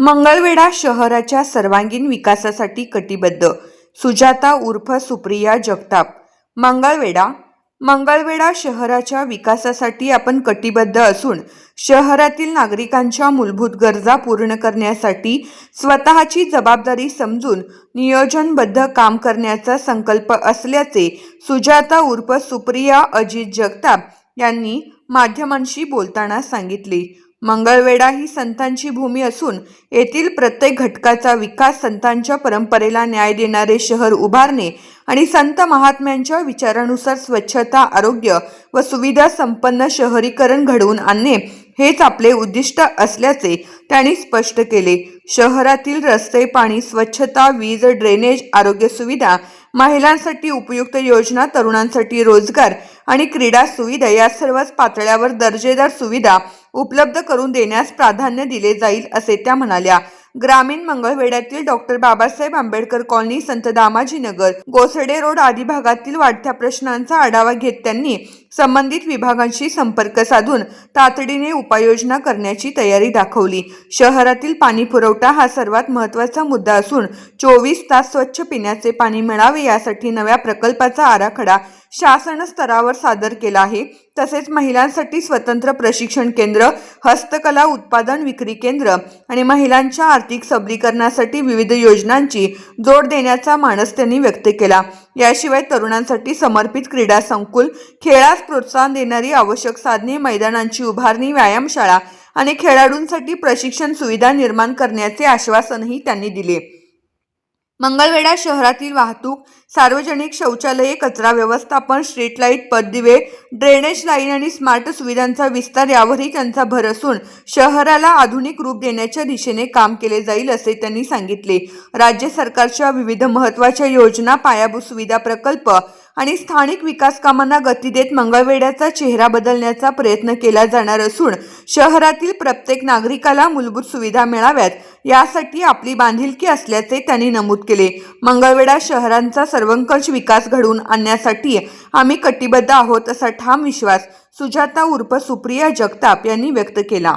मंगळवेढा शहराच्या सर्वांगीण विकासासाठी कटिबद्ध. सुजाता उर्फ सुप्रिया जगताप. मंगळवेढा मंगळवेढा शहराच्या विकासासाठी आपण कटिबद्ध असून शहरातील नागरिकांच्या मूलभूत गरजा पूर्ण करण्यासाठी स्वतःची जबाबदारी समजून नियोजनबद्ध काम करण्याचा संकल्प असल्याचे सुजाता उर्फ सुप्रिया अजित जगताप यांनी माध्यमांशी बोलताना सांगितले. मंगळवेढा ही संतांची भूमी असून येथील प्रत्येक घटकाचा विकास संतांच्या परंपरेला न्याय देणारे शहर उभारणे आणि संत महात्म्यांच्या विचारानुसार स्वच्छता आरोग्य व सुविधा संपन्न शहरीकरण घडवून आणणे हेच आपले उद्दिष्ट असल्याचे त्यांनी स्पष्ट केले. शहरातील रस्ते पाणी स्वच्छता वीज ड्रेनेज आरोग्य सुविधा महिलांसाठी उपयुक्त योजना तरुणांसाठी रोजगार आणि क्रीडा सुविधा या सर्वच पातळ्यावर दर्जेदार सुविधा उपलब्ध करून देण्यास प्राधान्य दिले जाईल असे त्या म्हणाल्या. ग्रामीण मंगळवेढ्यातील doctor Babasaheb Ambedkar colony Sant Damajinagar गोसडे road आदी भागातील वाढत्या प्रश्नांचा आढावा घेत त्यांनी संबंधित विभागांशी संपर्क साधून तातडीने उपाययोजना करण्याची तयारी दाखवली. शहरातील पाणी पुरवठा हा सर्वात महत्त्वाचा मुद्दा असून चोवीस तास स्वच्छ पिण्याचे पाणी मिळावे यासाठी नव्या प्रकल्पाचा आराखडा शासन स्तरावर सादर केला आहे. तसेच महिलांसाठी स्वतंत्र प्रशिक्षण केंद्र हस्तकला उत्पादन विक्री केंद्र आणि महिलांच्या आर्थिक सबलीकरणासाठी विविध योजनांची जोड देण्याचा मानस त्यांनी व्यक्त केला. याशिवाय तरुणांसाठी समर्पित क्रीडा संकुल खेळास प्रोत्साहन देणारी आवश्यक साधने मैदानांची उभारणी व्यायामशाळा आणि खेळाडूंसाठी प्रशिक्षण सुविधा निर्माण करण्याचे आश्वासनही त्यांनी दिले. मंगळवेढा शहरातील वाहतूक सार्वजनिक शौचालये कचरा व्यवस्थापन स्ट्रीट लाइट पददिवे ड्रेनेज लाईन आणि स्मार्ट सुविधांचा विस्तार यावरही त्यांचा भर असून शहराला आधुनिक रूप देण्याच्या दिशेने काम केले जाईल असे त्यांनी सांगितले. राज्य सरकारच्या विविध महत्त्वाच्या योजना पायाभूत सुविधा प्रकल्प आणि स्थानिक विकास कामांना गती देत मंगळवेड्याचा चेहरा बदलण्याचा प्रयत्न केला जाणार असून शहरातील प्रत्येक नागरिकाला मूलभूत सुविधा मिळाव्यात यासाठी आपली बांधिलकी असल्याचे त्यांनी नमूद केले. मंगळवेढा शहरांचा सर्वंकष विकास घडवून आणण्यासाठी आम्ही कटिबद्ध आहोत असा ठाम विश्वास सुजाता उर्फ सुप्रिया जगताप यांनी व्यक्त केला.